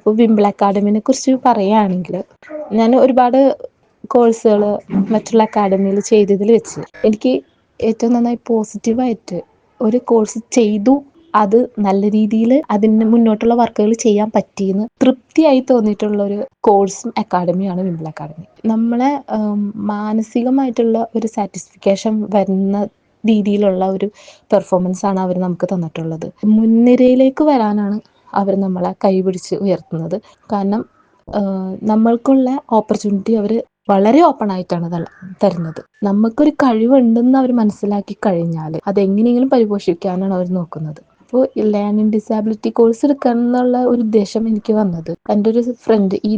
ഇപ്പൊ വിംബിൾ അക്കാഡമിനെ കുറിച്ച് പറയുകയാണെങ്കിൽ ഞാൻ ഒരുപാട് കോഴ്സുകൾ മറ്റുള്ള അക്കാഡമിയിൽ ചെയ്തതിൽ വെച്ച് എനിക്ക് ഏറ്റവും നന്നായി പോസിറ്റീവായിട്ട് ഒരു കോഴ്സ് ചെയ്തു. അത് നല്ല രീതിയിൽ അതിന് മുന്നോട്ടുള്ള വർക്കുകൾ ചെയ്യാൻ പറ്റിയെന്ന് തൃപ്തിയായി തോന്നിയിട്ടുള്ള ഒരു കോഴ്സും അക്കാഡമിയാണ് വിംബിൾ അക്കാഡമി. നമ്മളെ മാനസികമായിട്ടുള്ള ഒരു സാറ്റിസ്ഫിക്കേഷൻ വരുന്ന രീതിയിലുള്ള ഒരു പെർഫോമൻസ് ആണ് അവർ നമുക്ക് തന്നിട്ടുള്ളത്. മുൻനിരയിലേക്ക് വരാനാണ് അവർ നമ്മളെ കൈപിടിച്ച് ഉയർത്തുന്നത്. കാരണം നമ്മൾക്കുള്ള ഓപ്പർച്യൂണിറ്റി അവർ വളരെ ഓപ്പൺ ആയിട്ടാണ് തരുന്നത്. നമുക്കൊരു കഴിവുണ്ടെന്ന് അവർ മനസ്സിലാക്കി കഴിഞ്ഞാൽ അതെങ്ങനെയെങ്കിലും പരിപോഷിക്കാനാണ് അവർ നോക്കുന്നത്. അപ്പോൾ ലേണിംഗ് ഡിസാബിലിറ്റി കോഴ്സ് എടുക്കണം എന്നുള്ള ഒരു ഉദ്ദേശം എനിക്ക് വന്നത്. എന്റെ ഒരു ഫ്രണ്ട് ഈ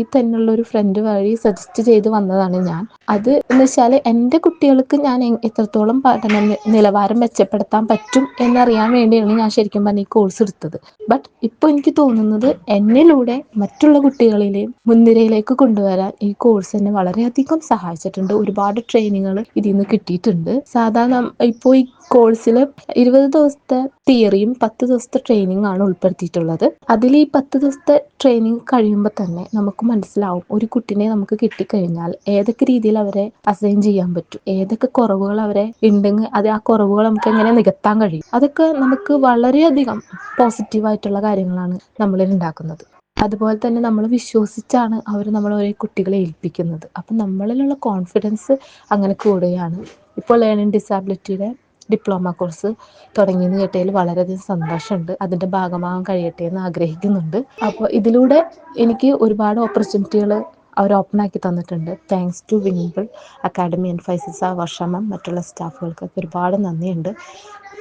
ഈ തന്നെയുള്ള ഒരു ഫ്രണ്ട് വഴി സജസ്റ്റ് ചെയ്ത് വന്നതാണ് ഞാൻ. അത് എന്ന് വെച്ചാൽ എന്റെ കുട്ടികൾക്ക് ഞാൻ എത്രത്തോളം പഠന നിലവാരം മെച്ചപ്പെടുത്താൻ പറ്റും എന്നറിയാൻ വേണ്ടിയാണ് ഞാൻ ശരിക്കും പറഞ്ഞ ഈ കോഴ്സ് എടുത്തത്. ബട്ട് ഇപ്പോൾ എനിക്ക് തോന്നുന്നത് എന്നിലൂടെ മറ്റുള്ള കുട്ടികളിലെയും മുൻനിരയിലേക്ക് കൊണ്ടുവരാൻ ഈ കോഴ്സ് എന്നെ വളരെയധികം സഹായിച്ചിട്ടുണ്ട്. ഒരുപാട് ട്രെയിനിങ്ങുകൾ ഇതിൽ നിന്ന് കിട്ടിയിട്ടുണ്ട്. സാധാരണ ഇപ്പോൾ ഈ കോഴ്സിൽ ഇരുപത് ദിവസത്തെ തിയറിയും പത്ത് ദിവസത്തെ ട്രെയിനിങ് ആണ് ഉൾപ്പെടുത്തിയിട്ടുള്ളത്. അതിൽ ഈ പത്ത് ദിവസത്തെ ട്രെയിനിങ് കഴിയുമ്പോൾ തന്നെ നമുക്ക് മനസ്സിലാവും ഒരു കുട്ടിനെ നമുക്ക് കിട്ടിക്കഴിഞ്ഞാൽ ഏതൊക്കെ രീതിയിൽ അവരെ അസൈൻ ചെയ്യാൻ പറ്റും ഏതൊക്കെ കുറവുകൾ അവരെ ഉണ്ടെങ്കിൽ അത് ആ കുറവുകൾ നമുക്ക് എങ്ങനെ നികത്താൻ കഴിയും. അതൊക്കെ നമുക്ക് വളരെയധികം പോസിറ്റീവായിട്ടുള്ള കാര്യങ്ങളാണ് നമ്മളിൽ ഉണ്ടാക്കുന്നത്. അതുപോലെ തന്നെ നമ്മൾ വിശ്വസിച്ചാണ് അവർ നമ്മൾ ഓരോ കുട്ടികളെ ഏൽപ്പിക്കുന്നത്. അപ്പം നമ്മളിലുള്ള കോൺഫിഡൻസ് അങ്ങനെ കൂടുകയാണ്. ഇപ്പോൾ ലേണിംഗ് ഡിസാബിലിറ്റിയുടെ ഡിപ്ലോമ കോഴ്സ് തുടങ്ങിയെന്ന് കേട്ടതിൽ വളരെയധികം സന്തോഷമുണ്ട്. അതിന്റെ ഭാഗമാകാൻ കഴിയട്ടെ എന്ന് ആഗ്രഹിക്കുന്നുണ്ട്. അപ്പോൾ ഇതിലൂടെ എനിക്ക് ഒരുപാട് ഓപ്പർച്യൂണിറ്റികൾ അവർ ഓപ്പൺ ആക്കി തന്നിട്ടുണ്ട്. Thanks to wimble academy and ഫൈസിസ വർഷമം മറ്റുള്ള സ്റ്റാഫുകൾക്കൊക്കെ ഒരുപാട് നന്ദിയുണ്ട്.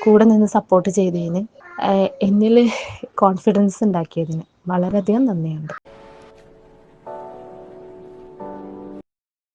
കൂടെ നിന്ന് സപ്പോർട്ട് ചെയ്തതിന് എന്നിൽ കോൺഫിഡൻസ് ഉണ്ടാക്കിയതിന് വളരെയധികം നന്ദിയുണ്ട്.